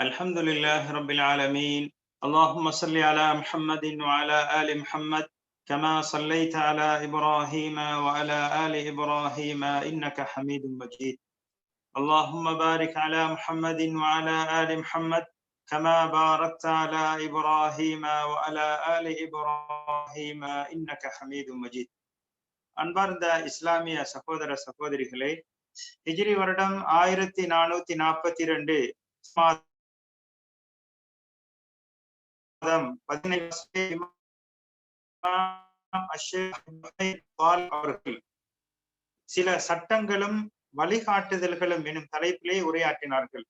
الحمد لله رب العالمين اللهم صل على محمد وعلى آل محمد كما صليت على إبراهيم وعلى آل إبراهيم إنك حميد مجيد اللهم بارك على محمد وعلى آل محمد كما باركت على إبراهيم وعلى آل إبراهيم إنك حميد مجيد அன்பார்ந்த இஸ்லாமிய சகோதர சகோதரிகளே ஹிஜ்ரி வருடம் ஆயிரத்தி நானூத்தி நாற்பத்தி ரெண்டு மாதம் அவர்கள். சில சட்டங்களும் வழிகாட்டுதல்களும் எனும் தலைப்பிலே உரையாற்றினார்கள்.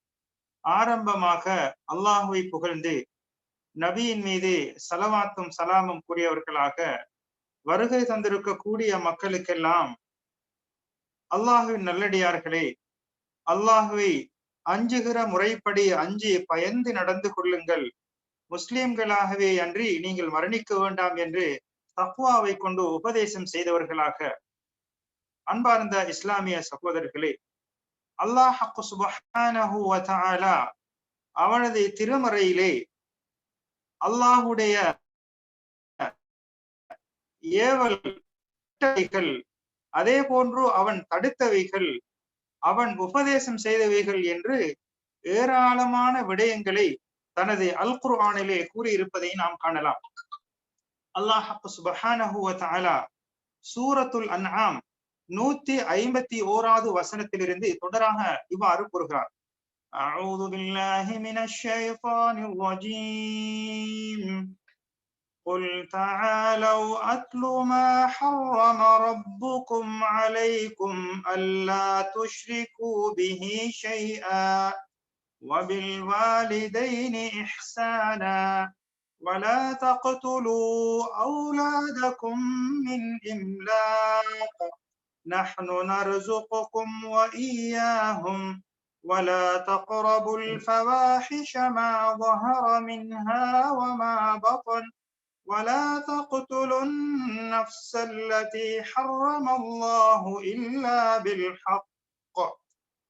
ஆரம்பமாக அல்லாஹுவை புகழ்ந்து நபியின் மீது சலவாத்தும் சலாமும் கூறியவர்களாக வருகை தந்திருக்கக்கூடிய மக்களுக்கெல்லாம் அல்லாஹுவின் நல்லடியார்களே அல்லாஹுவை அஞ்சுகிற முறைப்படி அஞ்சு பயந்து நடந்து கொள்ளுங்கள். முஸ்லிம்களாகவே அன்றி நீங்கள் மரணிக்க வேண்டாம் என்று தக்வாவை கொண்டு உபதேசம் செய்தவர்களாக. அன்பார்ந்த இஸ்லாமிய சகோதரர்களே அல்லாஹ் சுபஹானஹு அவனது திருமறையிலே அல்லாஹுடைய ஏவல் அதே போன்று அவன் தடுத்தவைகள் அவன் உபதேசம் செய்தவைகள் என்று ஏராளமான விடயங்களை தனது அல் குர்ஆனிலே கூறியிருப்பதை நாம் காணலாம் அல்லாஹ் சுபஹானஹு சூரத்துல் அன்ஆம் நூத்தி ஐம்பத்தி ஓராவது வசனத்திலிருந்து தொடராக இவ்வாறு கூறுகிறார் أعوذ بالله من الشيطان الرجيم قل تعالوا أتل ما حرم ربكم عليكم ألا تشركوا به شيئا وبالوالدين إحسانا ولا تقتلوا أولادكم من إملاق. نحن نرزقكم وإياهم ولا تقربوا الفواحش ما ظهر منها وما بطن ولا تقتلوا النفس التي حرم الله إلا بالحق.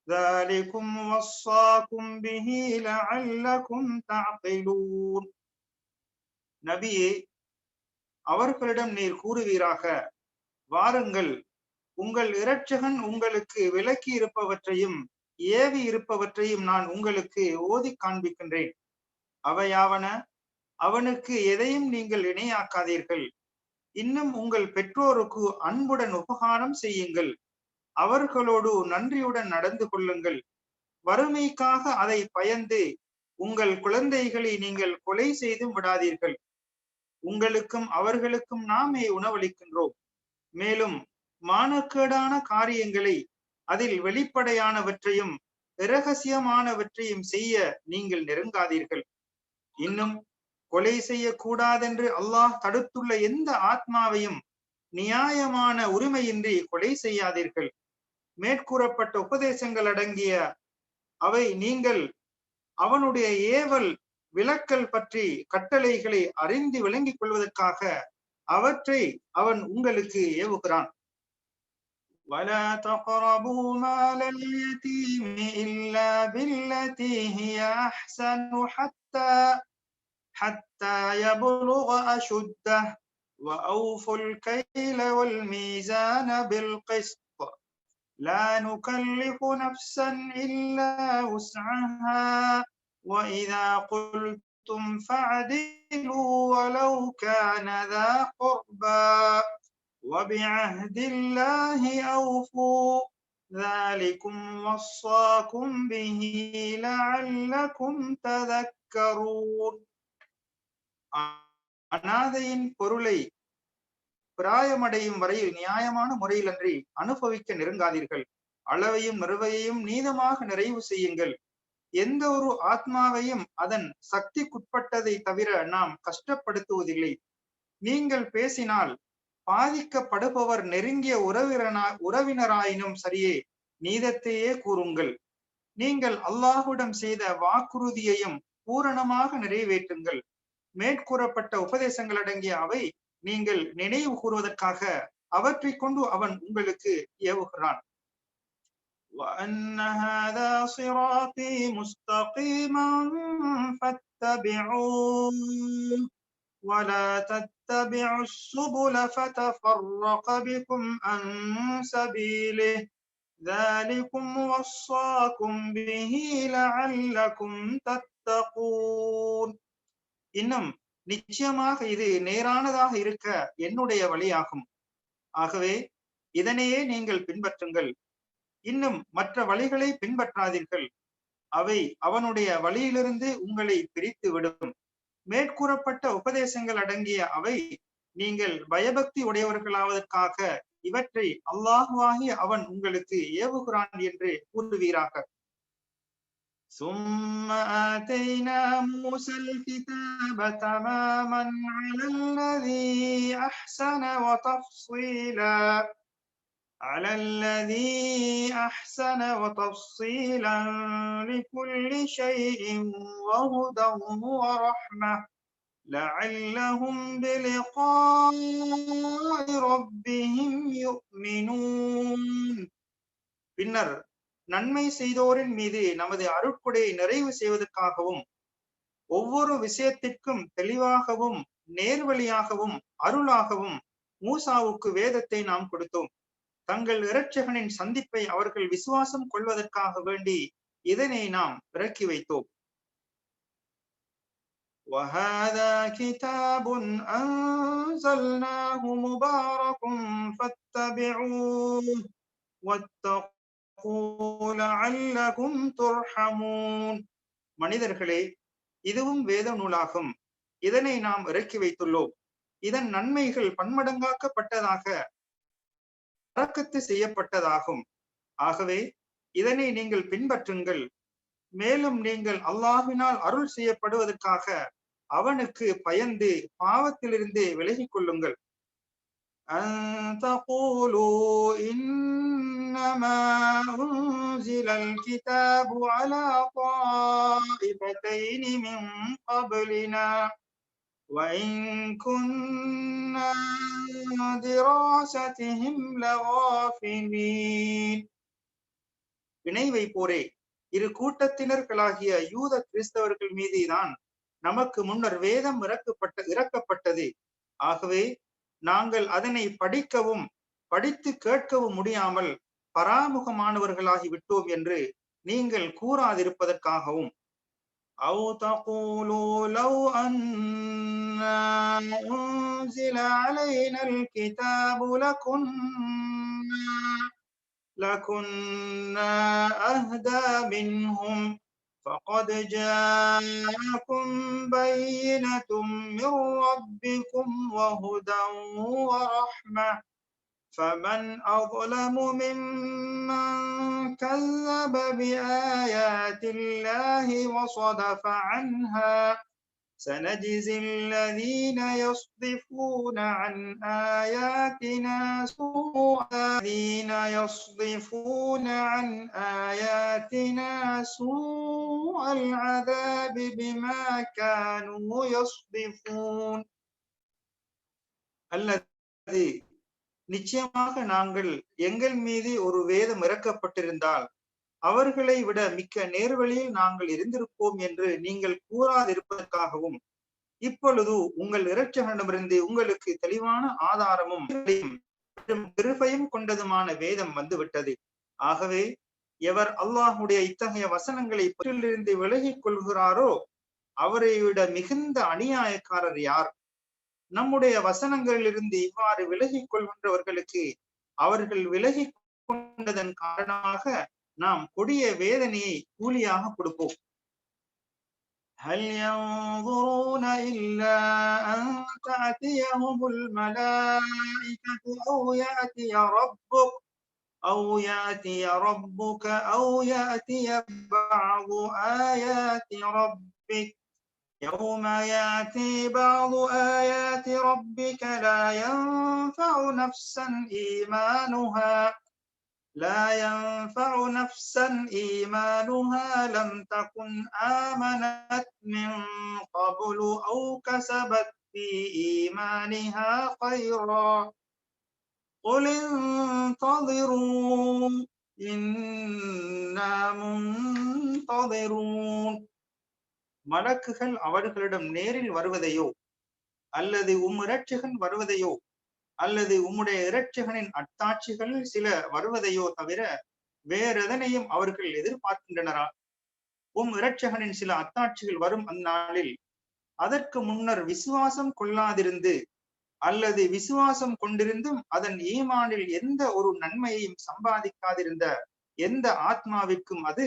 ذلكم وصاكم به لعلكم تعقلون நபியே அவர்களிடம் நீர் கூறுவீராக வாருங்கள் உங்கள் இரட்சகன் உங்களுக்கு விலக்கி இருப்பவற்றையும் ஏவி இருப்பவற்றையும் நான் உங்களுக்கு ஓதி காண்பிக்கின்றேன் அவையாவன அவனுக்கு எதையும் நீங்கள் இணையாக்காதீர்கள் இன்னும் உங்கள் பெற்றோருக்கு அன்புடன் உபகாரம் செய்யுங்கள் அவர்களோடு நன்றியுடன் நடந்து கொள்ளுங்கள். வறுமைக்காக அதை பயந்து உங்கள் குழந்தைகளை நீங்கள் கொலை செய்தும் விடாதீர்கள். உங்களுக்கும் அவர்களுக்கும் நாமே உணவளிக்கின்றோம். மேலும் மானக்கேடான காரியங்களை அதில் வெளிப்படையானவற்றையும் இரகசியமானவற்றையும் செய்ய நீங்கள் நெருங்காதீர்கள். இன்னும் கொலை செய்யக்கூடாதென்று அல்லாஹ் தடுத்துள்ள எந்த ஆத்மாவையும் நியாயமான உரிமையின்றி கொலை செய்யாதீர்கள். மேற்கூறப்பட்ட உபதேசங்கள் அடங்கிய அவை நீங்கள் அவனுடைய ஏவல் விளக்கல் பற்றி கட்டளைகளை அறிந்து விளங்கிக் கொள்வதற்காக அவற்றை அவன் உங்களுக்கு ஏவுகிறான் ولا تقربوا مال اليتيم إلا بالتي هي أحسن حتى حتى يبلغ أشده وأوفوا الكيل والميزان بالقسط لا نكلف نفسا إلا وسعها وإذا قلتم فاعدلوا ولو كان ذا قربى وبعهد الله أوفوا ذلكم وصاكم به لعلكم تذكرون அனாதையின் பொருளை பிராயமடையும் வரையில் நியாயமான முறையிலன்றி அனுபவிக்க நெருங்காதீர்கள். அளவையும் நிறுவையையும் நீதமாக நிறைவு செய்யுங்கள். எந்த ஒரு ஆத்மாவையும் அதன் சக்திக்குட்பட்டதை தவிர நாம் கஷ்டப்படுத்துவதில்லை. நீங்கள் பேசினால் பாதிக்கப்படுபவர் நெருங்கிய உறவினரா உறவினராயினும் சரியே நீதத்தையே கூறுங்கள். நீங்கள் அல்லாஹுடன் செய்த வாக்குறுதியையும் பூரணமாக நிறைவேற்றுங்கள். மேற்கூறப்பட்ட உபதேசங்கள் அடங்கிய அவை நீங்கள் நினைவு கூறுவதற்காக அவற்றை கொண்டு அவன் உங்களுக்கு ஏவுகிறான் وأن هذا صراطي مستقيما فاتبعوه ولا تتبعوا السبل فتفرق بكم عن سبيله ذلكم وصاكم به لعلكم تتقون இன்னும் நிச்சயமாக இது நேரானதாக இருக்க என்னுடைய வழியாகும். ஆகவே இதனையே நீங்கள் பின்பற்றுங்கள். இன்னும் மற்ற வழிகளை பின்பற்றாதீர்கள். அவை அவனுடைய வழியிலிருந்து உங்களை பிரித்து விடும். மேற்கூறப்பட்ட உபதேசங்கள் அடங்கிய அவை நீங்கள் பயபக்தி உடையவர்களாவதற்காக இவற்றை அல்லாஹுவாகி அவன் உங்களுக்கு ஏவுகிறான் என்று கூறுவீராக. ثم آتينا موسى الكتاب تماما على الذي أحسن وتفصيلا على الذي أحسن وتفصيلا لكل شيء وهدى ورحمة. لعلهم بلقاء ربهم يؤمنون. بالنار நன்மை செய்தோரின் மீது நமது அருட்கொடையை நிறைவு செய்வதற்காகவும் ஒவ்வொரு விஷயத்திற்கும் தெளிவாகவும் நேர்வழியாகவும் அருளாகவும் மூசாவுக்கு வேதத்தை நாம் கொடுத்தோம் தங்கள் இரட்சகனின் சந்திப்பை அவர்கள் விசுவாசம் கொள்வதற்காக வேண்டி இதனை நாம் இறக்கி வைத்தோம் وهذا كتاب أنزلناه مبارك فاتبعوه واتقوا لعلكم ترحمون மனிதர்களே இதுவும் வேத நூலாகும். இதனை நாம் இறக்கி வைத்துள்ளோம். இதன் நன்மைகள் பன்மடங்காக்கப்பட்டதாக அறக்கத்து செய்யப்பட்டதாகும். ஆகவே இதனை நீங்கள் பின்பற்றுங்கள். மேலும் நீங்கள் அல்லாஹினால் அருள் செய்யப்படுவதற்காக அவனுக்கு பயந்து பாவத்திலிருந்து விலகிக் கொள்ளுங்கள். أن تقولوا إنما أنزل الكتاب على طائفتين من قبلنا وإن كنا دراستهم لغافلين வினை வைப்போரே இரு கூட்டத்தினர்களாகிய யூத கிறிஸ்தவர்கள் மீதுதான் நமக்கு முன்னர் வேதம் இறக்கப்பட்ட இறக்கப்பட்டது ஆகவே நாங்கள் அதனை படிக்கவும் படித்து கேட்கவும் முடியாமல் பராமுகமானவர்களாகி விட்டோம் என்று நீங்கள் கூறாதிருப்பதற்காகவும் أو تقولوا لو أنا أنزل علينا الكتاب لكنا لكنا أهدى منهم فقد جاءكم بينة من ربكم وهدى ورحمة فمن أظلم ممن كذب بآيات الله وصدف عنها سنجزي الذين يصدفون عن آياتنا سوء الذين يصدفون عن آياتنا سوء العذاب بما كانوا يصدفون الذي நிச்சயமாக நாங்கள் எங்கள் மீது ஒரு வேதம் இறக்கப்பட்டிருந்தால் அவர்களை விட மிக்க நேர்வழியில் நாங்கள் இருந்திருப்போம் என்று நீங்கள் கூறாதிருப்பதற்காகவும் இப்பொழுது உங்கள் இரட்சகனிடமிருந்து உங்களுக்கு தெளிவான ஆதாரமும் கிருபையும் கொண்டதுமான வேதம் வந்துவிட்டது. ஆகவே எவர் அல்லாஹுடைய இத்தகைய வசனங்களை பற்றிலிருந்து விலகிக் கொள்கிறாரோ அவரை விட மிகுந்த அநியாயக்காரர் யார்? நம்முடைய வசனங்களிலிருந்து இவ்வாறு விலகிக் கொள்கின்றவர்களுக்கு அவர்கள் விலகி கொண்டதன் காரணமாக நாம் கொடிய வேதனையை கூலியாக கொடுப்போம் هل ينظرون إلا أن تأتيهم الملائكة أو يأتي ربك أو يأتي ربك أو يأتي بعض آيات ربك يوم يأتي بعض آيات ربك لا ينفع نفسا إيمانها لا ينفع نفسا إيمانها لم تكن آمنت من قبل أو كسبت في إيمانها خيرا قل انتظروا إنا منتظرون மலக்குகள் அவர்களிடம் நேரில் வருவதையோ அல்லது உம் இரட்சகன் வருவதையோ அல்லது உம்முடைய இரட்சகனின் அத்தாட்சிகள் சில வருவதையோ தவிர வேறெதனையும் அவர்கள் எதிர்பார்க்கின்றனரா? உம் இரட்சகனின் சில அத்தாட்சிகள் வரும் அந்நாளில் அதற்கு முன்னர் விசுவாசம் கொள்ளாதிருந்து அல்லது விசுவாசம் கொண்டிருந்தும் அதன் ஈமானில் எந்த ஒரு நன்மையையும் சம்பாதிக்காதிருந்த எந்த ஆத்மாவிற்கும் அது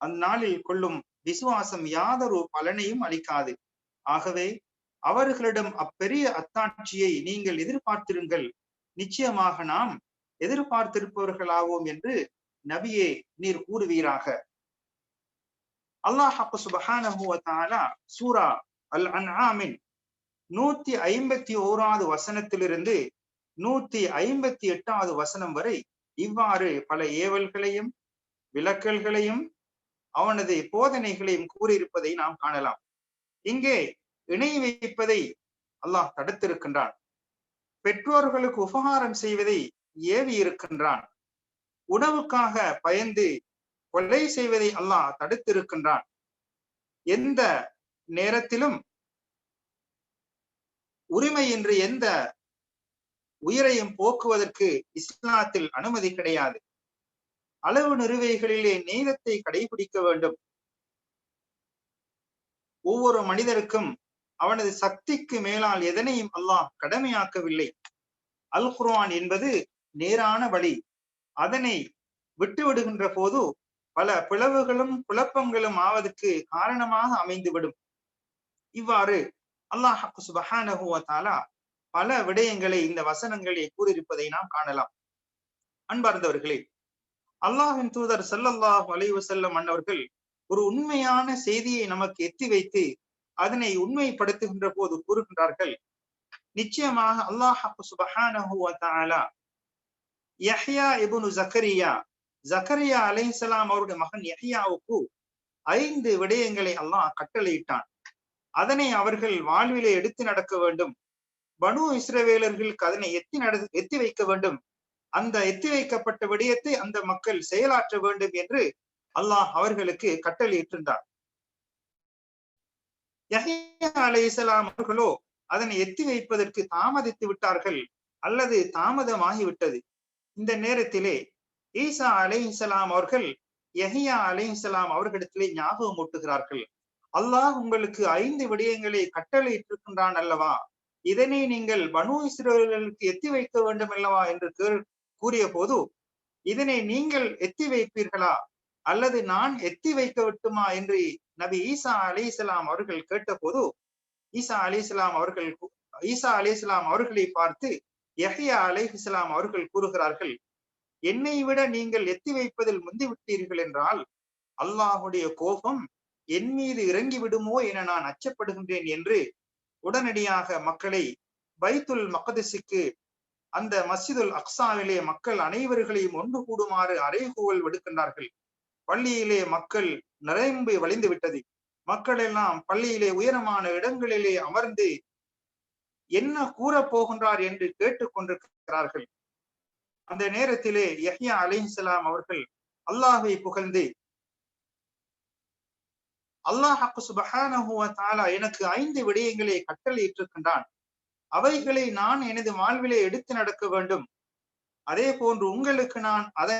அந்நாளில் கொள்ளும் விசுவாசம் யாதொரு பலனையும் அளிக்காது. ஆகவே அவர்களிடம் அப்பெரிய அத்தாட்சியை நீங்கள் எதிர்பார்த்திருங்கள். நிச்சயமாக நாம் எதிர்பார்த்திருப்பவர்களாவோம் என்று நபியே நீர் கூறுவீராக. அல்லாஹ் சுபஹானஹு சூரா அல் அன்ஆமின் நூத்தி ஐம்பத்தி ஓராவது வசனத்திலிருந்து நூத்தி ஐம்பத்தி எட்டாவது வசனம் வரை இவ்வாறு பல ஏவல்களையும் விளக்கல்களையும் அவனது போதனைகளையும் கூறியிருப்பதை நாம் காணலாம். இங்கே இணை வைப்பதை அல்லாஹ் தடுத்திருக்கின்றான். பெற்றோர்களுக்கு உபகாரம் செய்வதை ஏவி இருக்கின்றான். உணவுக்காக பயந்து கொலை செய்வதை அல்லாஹ் தடுத்திருக்கின்றான். எந்த நேரத்திலும் உரிமை என்று எந்த உயிரையும் போக்குவதற்கு இஸ்லாத்தில் அனுமதி கிடையாது. அளவு நிறுவைகளிலே நீளத்தை கடைபிடிக்க வேண்டும். ஒவ்வொரு மனிதருக்கும் அவனது சக்திக்கு மேலால் எதனையும் அல்லாஹ் கடமையாக்கவில்லை. அல் குர்ஆன் என்பது நேரான வழி. அதனை விட்டு விடுகின்ற போது பல பிளவுகளும் குழப்பங்களும் ஆவதற்கு காரணமாக அமைந்துவிடும். இவ்வாறு அல்லாஹ் சுபஹானஹு பல விடயங்களை இந்த வசனங்களை கூறியிருப்பதை நாம் காணலாம். அன்பார்ந்தவர்களே அல்லாஹின் தூதர் சல்லல்லாஹ் வலைவு வஸல்லம் அன்னவர்கள் ஒரு உண்மையான செய்தியை நமக்கு எத்தி வைத்து அதனை உண்மைப்படுத்துகின்ற போது கூறுகின்றார்கள் நிச்சயமாக அல்லாஹ் சுபஹானஹு யஹ்யா இபுனு ஜக்கரியா ஜக்கரியா அலைஹிஸ்ஸலாம் அவருடைய மகன் யஹ்யாவுக்கு ஐந்து விடயங்களை அல்லாஹ் கட்டளையிட்டான். அதனை அவர்கள் வாழ்விலே எடுத்து நடக்க வேண்டும். பனு இஸ்ரவேலர்களுக்கு அதனை எத்தி நட எத்தி வைக்க வேண்டும். அந்த எத்தி வைக்கப்பட்ட விடயத்தை அந்த மக்கள் செயலாற்ற வேண்டும் என்று அல்லாஹ் அவர்களுக்கு கட்டளையிட்டிருந்தார். யஹ்யா இஸ்லாம் அவர்களோ அதனை எத்தி வைப்பதற்கு தாமதித்து விட்டார்கள் அல்லது தாமதமாகிவிட்டது. இந்த நேரத்திலே ஈசா அலைஹிஸ்ஸலாம் அவர்கள் யஹியா அலைஹிஸ்ஸலாம் அவர்களிடத்திலே ஞாபகம் ஊட்டுகிறார்கள். அல்லாஹ் உங்களுக்கு ஐந்து விடயங்களை கட்டளையிட்டிருக்கின்றான் அல்லவா? இதனை நீங்கள் பனு இஸ்ரேலுக்கு எத்தி வைக்க வேண்டும் அல்லவா? என்று கூறிய போது இதனை நீங்கள் எத்தி வைப்பீர்களா? அல்லது நான் எத்தி வைக்க விட்டுமா என்று நபி ஈசா அலி இஸ்லாம் அவர்கள் கேட்டபோது ஈசா அலி இஸ்லாம் அவர்கள் ஈசா அலி இஸ்லாம் அவர்களை பார்த்து யஹியா அலி இஸ்லாம் அவர்கள் கூறுகிறார்கள் என்னை விட நீங்கள் எத்தி வைப்பதில் முந்திவிட்டீர்கள் என்றால் அல்லாஹுடைய கோபம் என் மீது இறங்கி விடுமோ என நான் அச்சப்படுகின்றேன் என்று உடனடியாக மக்களை பைத்துல் மக்கதிசுக்கு அந்த மஸ்ஜிதுல் அக்சாவிலே மக்கள் அனைவர்களையும் ஒன்று கூடுமாறு அறைகூவல் விடுக்கின்றார்கள். பள்ளியிலே மக்கள் நிரம்பி வழிந்து விட்டது. மக்கள் எல்லாம் பள்ளியிலே உயரமான இடங்களிலே அமர்ந்து என்ன கூற போகின்றார் என்று கேட்டுக் கொண்டிருக்கிறார்கள். அந்த நேரத்திலே யஹ்யா அலிஹலாம் அவர்கள் அல்லாஹை புகழ்ந்து அல்லாஹ் சுபஹானஹு தாலா எனக்கு ஐந்து விடயங்களை கட்டளையிட்டிருக்கின்றான். அவைகளை நான் எனது வாழ்விலே எடுத்து நடக்க வேண்டும். அதே போன்று உங்களுக்கு நான் அதை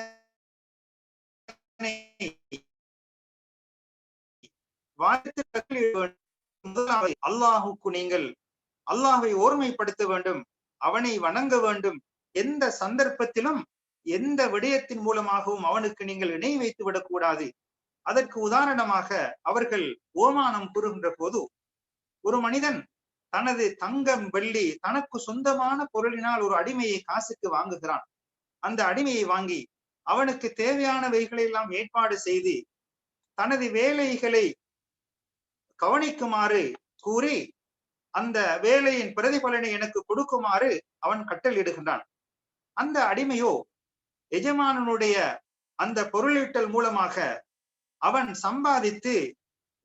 முதலாவை அல்லாஹுக்கு நீங்கள் அல்லாஹை ஓர்மைப்படுத்த வேண்டும் அவனை வணங்க வேண்டும். எந்த சந்தர்ப்பத்திலும் எந்த விடயத்தின் மூலமாகவும் அவனுக்கு நீங்கள் இணை வைத்து விடக்கூடாது. அதற்கு உதாரணமாக அவர்கள் ஓமானம் கூறுகின்ற போது ஒரு மனிதன் தனது தங்கம் வெள்ளி தனக்கு சொந்தமான பொருளினால் ஒரு அடிமையை காசுக்கு வாங்குகிறான். அந்த அடிமையை வாங்கி அவனுக்கு தேவையானவைகளை எல்லாம் ஏற்பாடு செய்து தனது வேலைகளை கவனிக்குமாறு கூறி அந்த வேலையின் பிரதிபலனை எனக்கு கொடுக்குமாறு அவன் கட்டளிடுகின்றான் அந்த அடிமையோ எஜமானனுடைய அந்த பொருளீட்டல் மூலமாக அவன் சம்பாதித்து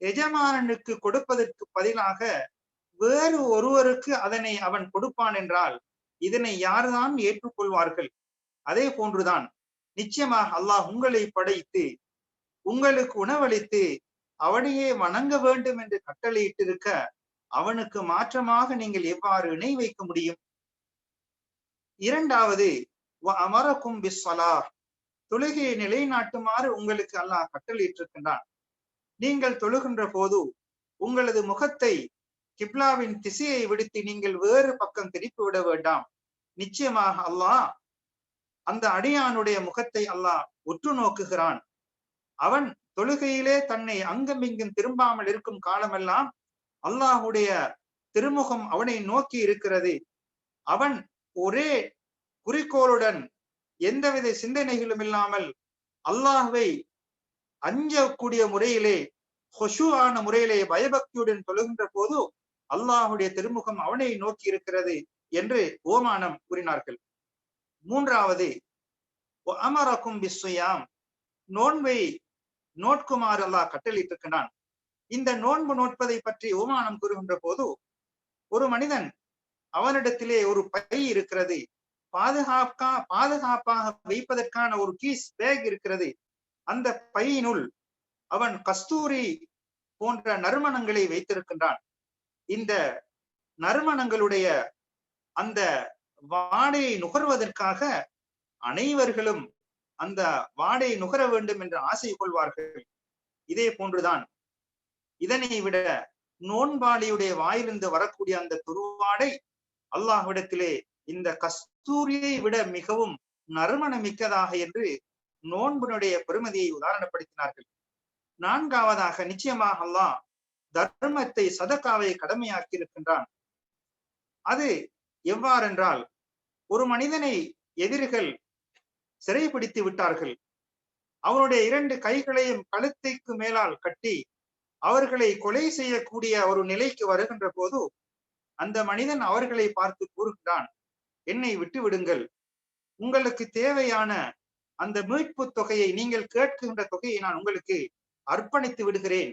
எஜமானனுக்கு கொடுப்பதற்கு பதிலாக வேறு ஒருவருக்கு அதனை அவன் கொடுப்பான் என்றால் இதனை யார்தான் ஏற்றுக்கொள்வார்கள்? அதே போன்றுதான் நிச்சயமாக அல்லாஹ் உங்களை படைத்து உங்களுக்கு உணவளித்து அவனையே வணங்க வேண்டும் என்று கட்டளையிட்டிருக்க அவனுக்கு மாற்றமாக நீங்கள் எவ்வாறு இணை வைக்க முடியும்? இரண்டாவது அமரக்கும் பிஸ்வலார் தொழுகையை நிலைநாட்டுமாறு உங்களுக்கு அல்லாஹ் கட்டளையிட்டிருக்கின்றான். நீங்கள் தொழுகின்ற போது உங்களது முகத்தை கிப்லாவின் திசையை விடுத்து நீங்கள் வேறு பக்கம் திருப்பி விட வேண்டாம். நிச்சயமாக அல்லாஹ் அந்த அடியானுடைய முகத்தை அல்லாஹ் உற்று நோக்குகிறான். அவன் தொழுகையிலே தன்னை அங்கும் இங்கும் திரும்பாமல் இருக்கும் காலமெல்லாம் அல்லாஹுடைய திருமுகம் அவனை நோக்கி இருக்கிறது. அவன் ஒரே குறிக்கோளுடன் எந்தவித சிந்தனைகளும் இல்லாமல் அல்லாஹுவை அஞ்சக்கூடிய முறையிலே ஹொஷுவான ஆன முறையிலே பயபக்தியுடன் தொழுகின்ற போது அல்லாஹுடைய திருமுகம் அவனை நோக்கி இருக்கிறது என்று ஓமானம் கூறினார்கள். மூன்றாவது அமரக்கும் பிஸ்வயாம் நோன்பை நோட்குமாறு அல்லாஹ் கட்டளிட்டிருக்கிறான் இந்த நோன்பு நோட்பதை பற்றி உமானம் கூறுகின்ற போது ஒரு மனிதன் அவனிடத்திலே ஒரு பை இருக்கிறது. பாதுகாப்பா பாதுகாப்பாக வைப்பதற்கான ஒரு கீஸ் பேக் இருக்கிறது. அந்த பையினுள் அவன் கஸ்தூரி போன்ற நறுமணங்களை வைத்திருக்கின்றான். இந்த நறுமணங்களுடைய அந்த வாடையை நுகர்வதற்காக அனைவர்களும் அந்த வாடையை நுகர வேண்டும் என்று ஆசை கொள்வார்கள். இதே போன்றுதான் இதனை விட நோன்பாளியுடைய வாயிலிருந்து வரக்கூடிய அந்த துருவாடை அல்லாஹ்விடத்திலே இந்த கஸ்தூரியை விட மிகவும் நறுமண மிக்கதாக என்று நோன்பினுடைய பெருமதியை உதாரணப்படுத்தினார்கள். நான்காவதாக நிச்சயமாக அல்லாஹ் தர்மத்தை சதக்காவை கடமையாக்கி இருக்கின்றான் அது எவ்வாறென்றால் ஒரு மனிதனை எதிரிகள் சிறைபிடித்து விட்டார்கள். அவனுடைய இரண்டு கைகளையும் கழுத்தைக்கு மேலால் கட்டி அவர்களை கொலை செய்யக்கூடிய ஒரு நிலைக்கு வருகின்ற போது அந்த மனிதன் அவர்களை பார்த்து கூறுகிறான் என்னை விட்டு விடுங்கள். உங்களுக்கு தேவையான அந்த மீட்பு தொகையை நீங்கள் கேட்கின்ற தொகையை நான் உங்களுக்கு அர்ப்பணித்து விடுகிறேன்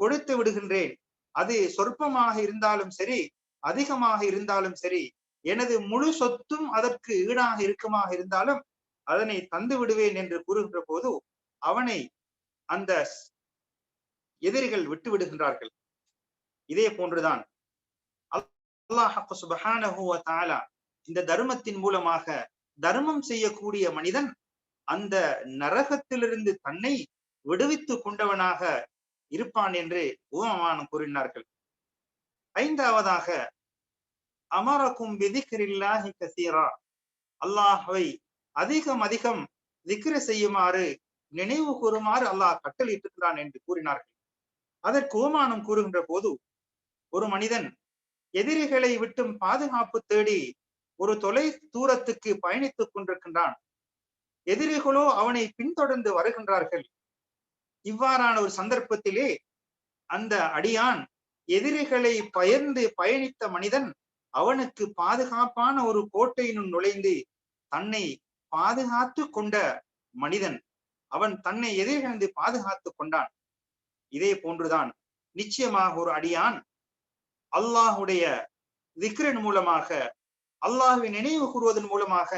கொடுத்து விடுகின்றேன். அது சொற்பமாக இருந்தாலும் சரி அதிகமாக இருந்தாலும் சரி எனது முழு சொத்தும் அதற்கு ஈடாக இருக்குமாக இருந்தாலும் அதனை தந்து விடுவேன் என்று கூறுகின்ற போது அவனை அந்த எதிரிகள் விட்டு விடுகின்றார்கள். இதே போன்றுதான். அல்லாஹ் இந்த தர்மத்தின் மூலமாக தர்மம் செய்யக்கூடிய மனிதன் அந்த நரகத்திலிருந்து தன்னை விடுவித்து கொண்டவனாக இருப்பான் என்று உபமானம் கூறினார்கள். ஐந்தாவதாக அமரக்கும் விதிக்கிறில்லாஹி கசீரா. அல்லாஹை அதிகம் அதிகம் திக்ர செய்யுமாறு நினைவு கூறுமாறு அல்லாஹ் கட்டளையிட்டிருக்கிறான் என்று கூறினார்கள். அதற்கு ஓமானம் கூறுகின்ற போது ஒரு மனிதன் எதிரிகளை விட்டும் பாதுகாப்பு தேடி ஒரு தொலை தூரத்துக்கு பயணித்துக் கொண்டிருக்கின்றான். எதிரிகளோ அவனை பின்தொடர்ந்து வருகின்றார்கள். இவ்வாறான ஒரு சந்தர்ப்பத்திலே அந்த அடியான் எதிரிகளை பயந்து பயணித்த மனிதன் அவனுக்கு பாதுகாப்பான ஒரு கோட்டையினுள் நுழைந்து தன்னை பாதுகாத்து கொண்ட மனிதன். அவன் தன்னை எதிர்கண்டு பாதுகாத்து கொண்டான். இதே போன்றுதான் நிச்சயமாக ஒரு அடியான் அல்லாஹுடைய திக்ரன் மூலமாக அல்லாஹுவை நினைவு கூறுவதன் மூலமாக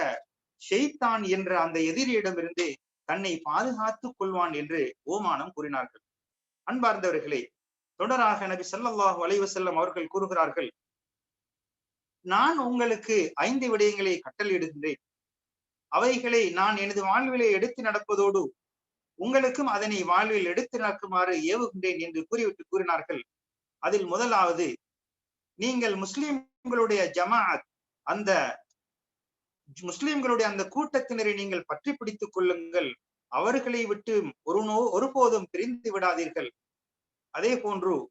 ஷெய்தான் என்ற அந்த எதிரியிடமிருந்து தன்னை பாதுகாத்துக் கொள்வான் என்று ஓமானம் கூறினார்கள். அன்பார்ந்தவர்களே தொடராக நபி சல்லாஹூ அலைவசல்லம் அவர்கள் கூறுகிறார்கள் நான் உங்களுக்கு ஐந்து விடயங்களை கட்டளையிடுகின்றேன். அவைகளை நான் எனது வாழ்விலே எடுத்து நடப்பதோடு உங்களுக்கும் அதனை வாழ்வில் எடுத்து நடக்குமாறு ஏவுகின்றேன் என்று கூறிவிட்டு கூறினார்கள். அதில் முதலாவது நீங்கள் முஸ்லிம்களுடைய ஜமாஅத் அந்த முஸ்லிம்களுடைய அந்த கூட்டத்தினரை நீங்கள் பற்றி பிடித்துக் கொள்ளுங்கள். அவர்களை விட்டு ஒரு நோ ஒருபோதும் பிரிந்து விடாதீர்கள். அதே போன்று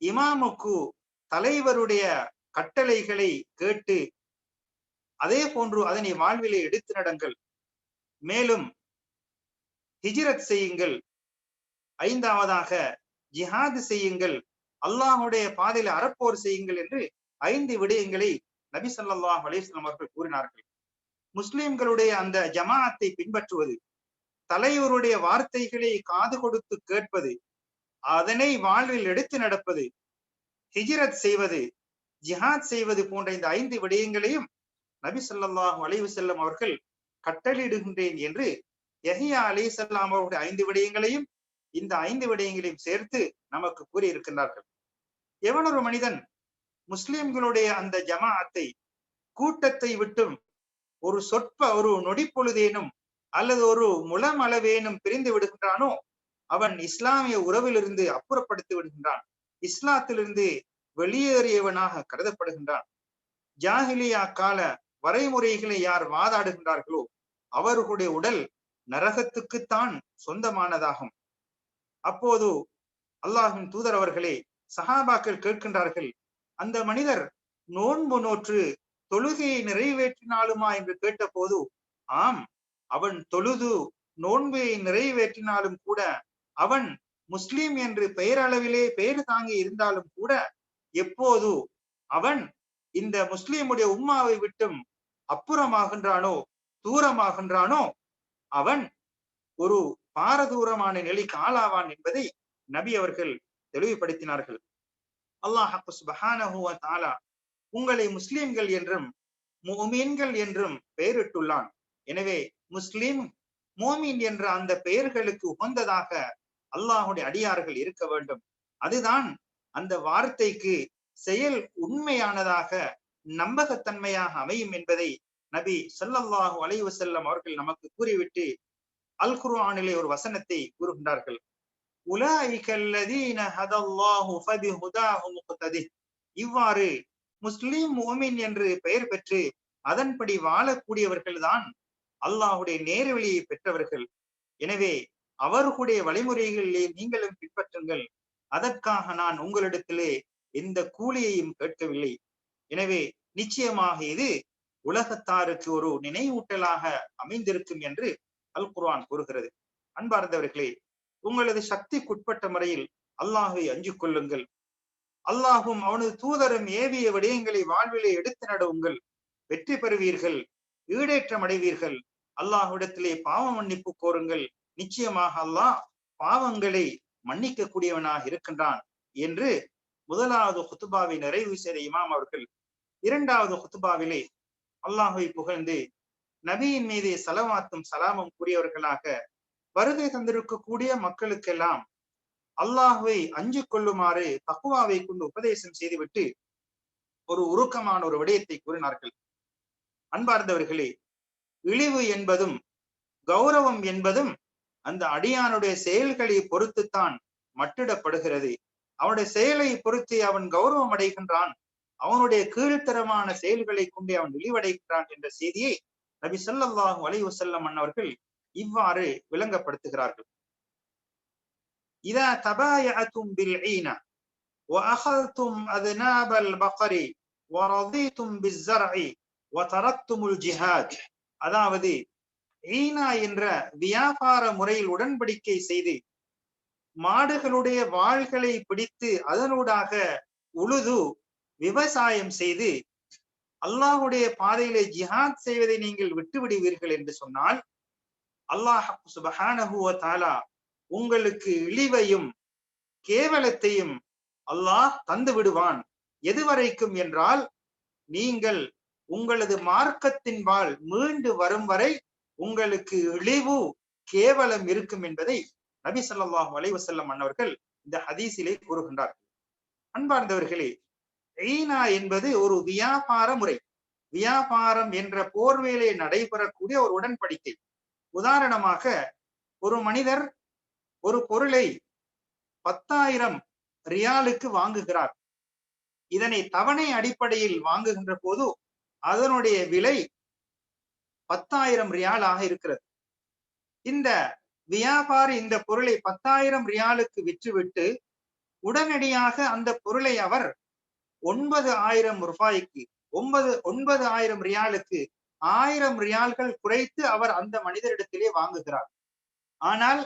இமாமுக்கு தலைவருடைய கட்டளைகளை கேட்டு அதே போன்று அதனை வாழ்விலே எடுத்து நடங்கள். மேலும் ஹிஜ்ரத் செய்யுங்கள். ஐந்தாவதாக ஜிஹாது செய்யுங்கள். அல்லாஹுடைய பாதையில அறப்போர் செய்யுங்கள் என்று ஐந்து விடயங்களை நபி சல்லாஹ் அலிஸ்லாம் அவர்கள் கூறினார்கள். முஸ்லிம்களுடைய அந்த ஜமாஅத்தை பின்பற்றுவது தலைவருடைய வார்த்தைகளை காது கொடுத்து கேட்பது அதனை வாழ்வில் எடுத்து நடப்பது ஹிஜ்ரத் செய்வது ஜிஹாத் செய்வது போன்ற இந்த ஐந்து விடயங்களையும் நபி சொல்லாஹு அலைவு செல்லம் அவர்கள் கட்டளிடுகின்றேன் என்று எஹியா அலி சொல்லாம் அவருடைய ஐந்து விடயங்களையும் இந்த ஐந்து விடயங்களையும் சேர்த்து நமக்கு கூறியிருக்கின்றார்கள். எவன் ஒரு மனிதன் முஸ்லிம்களுடைய அந்த ஜமாஅத்தை கூட்டத்தை விட்டும் ஒரு சொற்ப ஒரு நொடிப்பொழுதேனும் அல்லது ஒரு முலம் அளவேனும் பிரிந்து விடுகின்றானோ அவன் இஸ்லாமிய உறவிலிருந்து அப்புறப்படுத்தி விடுகின்றான். இஸ்லாத்திலிருந்து வெளியேறியவனாக கருதப்படுகின்றான். ஜாகிலியா கால வரைமுறைகளை யார் வாதாடுகின்றார்களோ அவர்களுடைய உடல் நரகத்துக்குத்தான் சொந்தமானதாகும். அப்போது அல்லாஹின் தூதர் அவர்களே சஹாபாக்கள் கேட்கின்றார்கள் அந்த மனிதர் நோன்பு நோற்று தொழுகையை நிறைவேற்றினாலுமா என்று கேட்டபோது ஆம் அவன் தொழுது நோன்பை நிறைவேற்றினாலும் கூட அவன் முஸ்லீம் என்று பெயரளவிலே பெயர் தாங்கி இருந்தாலும் கூட எப்போது அவன் இந்த முஸ்லீமுடைய உம்மாவை விட்டும் அப்புறமாகின்றானோ தூரமாகின்றானோ அவன் ஒரு பாரதூரமான நிலைக்கு ஆளாவான் என்பதை நபி அவர்கள் தெளிவுபடுத்தினார்கள். அல்லாஹ் சுபஹானஹு உங்களை முஸ்லிம்கள் என்றும் மோமீன்கள் என்றும் பெயரிட்டுள்ளான். எனவே முஸ்லிம் மோமீன் என்ற அந்த பெயர்களுக்கு உகந்ததாக அல்லாஹுடைய அடியார்கள் இருக்க வேண்டும். அதுதான் அந்த வார்த்தைக்கு செயல் உண்மையானதாக நம்பகத்தன்மையாக அமையும் என்பதை நபி சொல்லல்லாஹு அலைவு செல்லம் அவர்கள் நமக்கு கூறிவிட்டு அல் குர்ஆனிலே ஒரு வசனத்தை கூறுகின்றார்கள். ஹதல்லாஹு இவ்வாறு முஸ்லிம் ஓமின் என்று பெயர் பெற்று அதன்படி வாழக்கூடியவர்கள்தான் அல்லாஹுடைய நேர்வழியை பெற்றவர்கள். எனவே அவர்களுடைய வழிமுறைகளிலே நீங்களும் பின்பற்றுங்கள். அதற்காக நான் உங்களிடத்திலே எந்த கூலியையும் கேட்கவில்லை. எனவே நிச்சயமாக இது உலகத்தாருக்கு ஒரு நினைவூட்டலாக அமைந்திருக்கும் என்று அல் குர்ஆன் கூறுகிறது. அன்பார்ந்தவர்களே உங்களது சக்திக்குட்பட்ட முறையில் அல்லாஹை அஞ்சு கொள்ளுங்கள். அல்லாஹும் அவனது தூதரும் ஏவிய விடயங்களை வாழ்விலே எடுத்து நடவுங்கள். வெற்றி பெறுவீர்கள் ஈடேற்றம் அடைவீர்கள். அல்லாஹ்விடத்திலே பாவ மன்னிப்பு கோருங்கள். நிச்சயமாக அல்லாஹ் பாவங்களை மன்னிக்க கூடியவனாக இருக்கின்றான் என்று முதலாவது குத்துபாவை நிறைவு செய்த இமாம் அவர்கள் இரண்டாவது குத்துபாவிலே அல்லாஹை புகழ்ந்து நபியின் மீது சலவாத்தும் சலாமும் கூறியவர்களாக வருகை தந்திருக்கக்கூடிய மக்களுக்கெல்லாம் அல்லாஹுவை அஞ்சு கொள்ளுமாறு பக்குவாவை கொண்டு உபதேசம் செய்துவிட்டு ஒரு உருக்கமான ஒரு விடயத்தை கூறினார்கள். அன்பார்ந்தவர்களே இழிவு என்பதும் கௌரவம் என்பதும் அந்த அடியானுடைய செயல்களை பொறுத்துத்தான் மட்டிடப்படுகிறது அவனுடைய செயலை பொறுத்து அவன் கௌரவம் அடைகின்றான் அவனுடைய கீழ்த்தரமான செயல்களை கொண்டே அவன் இழிவடைகின்றான் என்ற செய்தியை நபி ஸல்லல்லாஹு அலைஹி வஸல்லம் அன்னவர்கள் இவ்வாறு விளங்கப்படுத்துகிறார்கள் இதா தபாயஅத்தும் பில்ஈன وأخذتم أذناب البقر ورضيتم بالزرع وتركتم الجهاد அதாவது ஈனா என்ற வியாபார முறையில் உடன்படிக்கை செய்து மாடுகளுடைய வாள்களை பிடித்து அதனூடாக உழுது விவசாயம் செய்து அல்லாஹுடைய பாதையிலே ஜிஹாத் செய்வதை நீங்கள் விட்டுவிடுவீர்கள் என்று சொன்னால் அல்லாஹ் சுபஹானஹுவ தாலா உங்களுக்கு இழிவையும் கேவலத்தையும் அல்லாஹ் தந்து விடுவான். எதுவரைக்கும் என்றால் நீங்கள் உங்களது மார்க்கத்தின் வாழ் மீண்டு வரும் வரை உங்களுக்கு இழிவு கேவலம் இருக்கும் என்பதை நபி ஸல்லல்லாஹு அலைஹி அன்னவர்கள் இந்த ஹதீஸிலே கூறுகின்றார்கள். அன்பார்ந்தவர்களே ஈனா என்பது ஒரு வியாபார முறை. வியாபாரம் என்ற போர்வேலே நடைபெறக்கூடிய ஒரு உடன்படிக்கை. உதாரணமாக ஒரு மனிதர் ஒரு பொருளை பத்தாயிரம் ரியாலுக்கு வாங்குகிறார். இதனை தவணை அடிப்படையில் வாங்குகின்ற போது அதனுடைய விலை பத்தாயிரம் ரியாலாக இருக்கிறது. இந்த வியாபாரி இந்த பொருளை பத்தாயிரம் ரியாலுக்கு விற்றுவிட்டு உடனடியாக அந்த பொருளை அவர் ஒன்பது ஆயிரம் ரூபாய்க்கு ஒன்பது ஒன்பது ஆயிரம் ரியாலுக்கு ஆயிரம் ரியால்கள் குறைத்து அவர் அந்த மனிதரிடத்திலே வாங்குகிறார். ஆனால்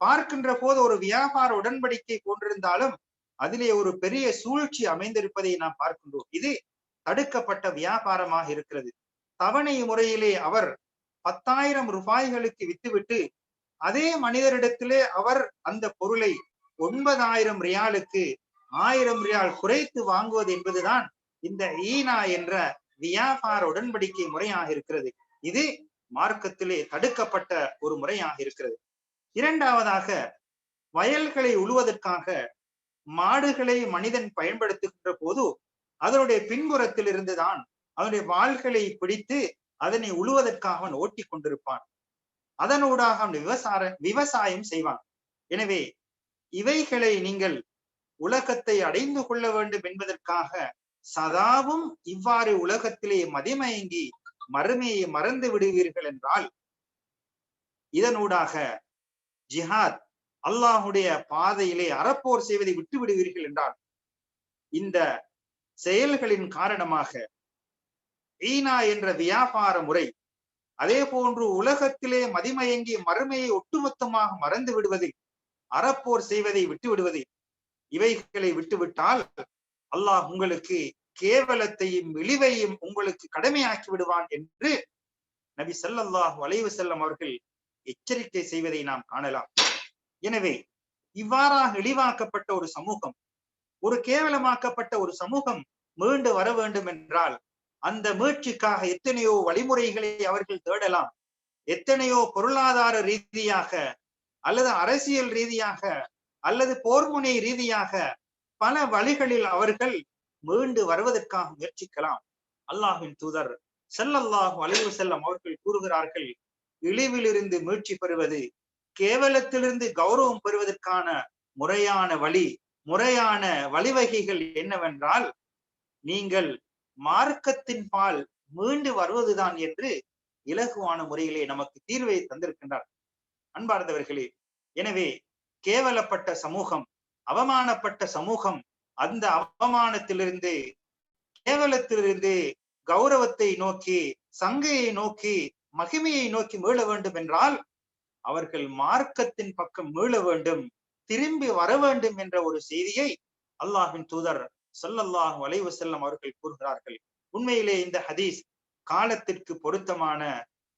பார்க்கின்ற போது ஒரு வியாபார உடன்படிக்கை போன்றிருந்தாலும் அதிலே ஒரு பெரிய சூழ்ச்சி அமைந்திருப்பதை நாம் பார்க்கின்றோம். இது தடுக்கப்பட்ட வியாபாரமாக இருக்கிறது. தவணை முறையிலே அவர் பத்தாயிரம் ரூபாய்களுக்கு வித்துவிட்டு அதே மனிதரிடத்திலே அவர் அந்த பொருளை ஒன்பதாயிரம் ரியாலுக்கு ஆயிரம் ரியால் குறைத்து வாங்குவது என்பதுதான் இந்த ஈனா என்ற வியாபார உடன்படிக்கை முறையாக இருக்கிறது. இது மார்க்கத்திலே தடுக்கப்பட்ட ஒரு முறையாக இருக்கிறது. இரண்டாவதாக வயல்களை உழுவதற்காக மாடுகளை மனிதன் பயன்படுத்துகின்ற போது அதனுடைய பின்புறத்தில் இருந்துதான் அதனுடைய வாள்களை பிடித்து அதனை உழுவதற்காக அவன் ஓட்டி கொண்டிருப்பான். அதனூடாக அவன் விவசார விவசாயம் செய்வான். எனவே இவைகளை நீங்கள் உலகத்தை அடைந்து கொள்ள வேண்டும் என்பதற்காக சதாவும் இவ்வாறு உலகத்திலே மதிமயங்கி மறுமையை மறந்து விடுவீர்கள் என்றால் இதனூடாக ஜிஹாத் அல்லாஹுடைய பாதையிலே அறப்போர் செய்வதை விட்டு விடுவீர்கள் என்றால் இந்த செயல்களின் காரணமாக ஈனா என்ற வியாபார முறை. அதே போன்று உலகத்திலே மதிமயங்கி மறுமையை ஒட்டுமொத்தமாக மறந்து விடுவது அறப்போர் செய்வதை விட்டு விடுவது இவைகளை விட்டுவிட்டால் அல்லாஹ் உங்களுக்கு கேவலத்தையும் இழிவையும் உங்களுக்கு கடமையாக்கி விடுவான் என்று நபி ஸல்லல்லாஹு வளைவு செல்லம் அவர்கள் எச்சரிக்கை செய்வதை நாம் காணலாம். எனவே இவ்வாறாக இழிவாக்கப்பட்ட ஒரு சமூகம் ஒரு கேவலமாக்கப்பட்ட ஒரு சமூகம் மீண்டு வர வேண்டும் என்றால் அந்த மீட்சிக்காக எத்தனையோ வழிமுறைகளை அவர்கள் தேடலாம். எத்தனையோ பொருளாதார ரீதியாக அல்லது அரசியல் ரீதியாக அல்லது போர்முனை ரீதியாக பல வழிகளில் அவர்கள் மீண்டு வருவதற்காக முயற்சிக்கலாம். அல்லாஹின் தூதர் செல்லல்லாஹு அலைஹி செல்லம் அவர்கள் கூறுகிறார்கள் இழிவிலிருந்து மீழ்ச்சி பெறுவது கேவலத்திலிருந்து கௌரவம் பெறுவதற்கான முறையான வழி முறையான வழிவகைகள் என்னவென்றால் நீங்கள் மார்க்கத்தின் பால் மீண்டு வருவதுதான் என்று இலகுவான முறையிலே நமக்கு தீர்வை தந்திருக்கின்றார். அன்பார்ந்தவர்களே எனவே கேவலப்பட்ட சமூகம் அவமானப்பட்ட சமூகம் அந்த அவமானத்திலிருந்து கேவலத்திலிருந்து கௌரவத்தை நோக்கி சங்கையை நோக்கி மகிமையை நோக்கி மீள வேண்டும் என்றால் அவர்கள் மார்க்கத்தின் பக்கம் மீள வேண்டும் திரும்பி வர வேண்டும் என்ற ஒரு செய்தியை அல்லாஹின் தூதர் ஸல்லல்லாஹு அலைஹி செல்லம் அவர்கள் கூறுகிறார்கள் உண்மையிலே இந்த ஹதீஸ் காலத்திற்கு பொருத்தமான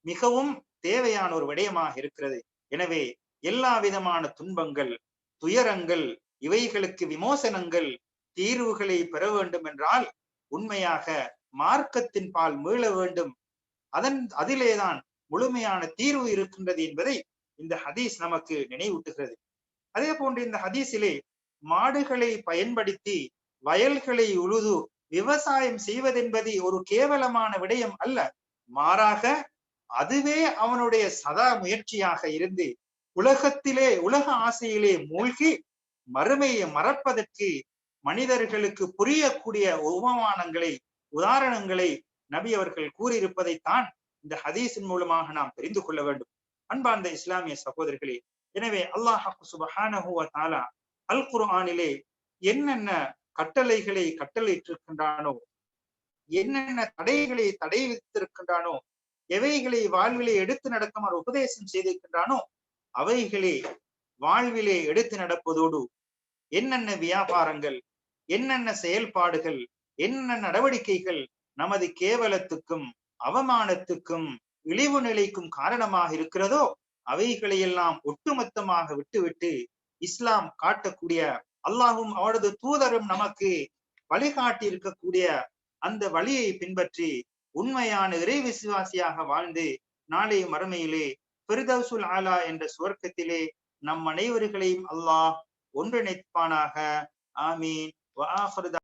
மிகவும் தேவையான ஒரு விடயமாக இருக்கிறது. எனவே எல்லா விதமான துன்பங்கள் துயரங்கள் இவைகளுக்கு விமோசனங்கள் தீர்வுகளை பெற வேண்டும் என்றால் உண்மையாக மார்க்கத்தின் பால் மீள வேண்டும். அதன் அதிலேதான் முழுமையான தீர்வு இருக்கின்றது என்பதை இந்த ஹதீஸ் நமக்கு நினைவூட்டுகிறது. அதே போன்று இந்த ஹதீஸிலே மாடுகளை பயன்படுத்தி வயல்களை உழுது விவசாயம் செய்வதென்பது ஒரு கேவலமான விடயம் அல்ல. மாறாக அதுவே அவனுடைய சதா முயற்சியாக இருந்து உலகத்திலே உலக ஆசையிலே மூழ்கி மறுமையை மறப்பதற்கு மனிதர்களுக்கு புரியக்கூடிய உபமானங்களை உதாரணங்களை நபி அவர்கள் கூறியிருப்பதைத்தான் இந்த ஹதீஸின் மூலமாக நாம் தெரிந்து கொள்ள வேண்டும். அன்பார்ந்த இஸ்லாமிய சகோதரர்களே எனவே அல்லாஹ் சுபஹானஹு வ அல் குர்ஆனிலே என்னென்ன கட்டளைகளை கட்டளையிட்டிருக்கின்றானோ? என்னென்ன தடைகளை தடை வித்திருக்கின்றானோ எவைகளை வாழ்விலே எடுத்து நடக்குமாறு உபதேசம் செய்திருக்கின்றானோ? அவைகளே வாழ்விலே எடுத்து நடப்பதோடு என்னென்ன வியாபாரங்கள் என்னென்ன செயல்பாடுகள் என்னென்ன நடவடிக்கைகள் நமது கேவலத்துக்கும் அவமானத்துக்கும் இழிவு நிலைக்கும் காரணமாக இருக்கிறதோ அவைகளையெல்லாம் ஒட்டுமொத்தமாக விட்டுவிட்டு இஸ்லாம் காட்டக்கூடிய அல்லாஹும் அவரது தூதரும் நமக்கு வழிகாட்டி இருக்கக்கூடிய அந்த வழியை பின்பற்றி உண்மையான இறை விசுவாசியாக வாழ்ந்து நாளை மறுமையிலே பெருதவுசுல் ஆலா என்ற சுவர்க்கத்திலே நம் அனைவர்களையும் அல்லாஹ் ஒன்றிணைப்பானாக. ஆமீன்.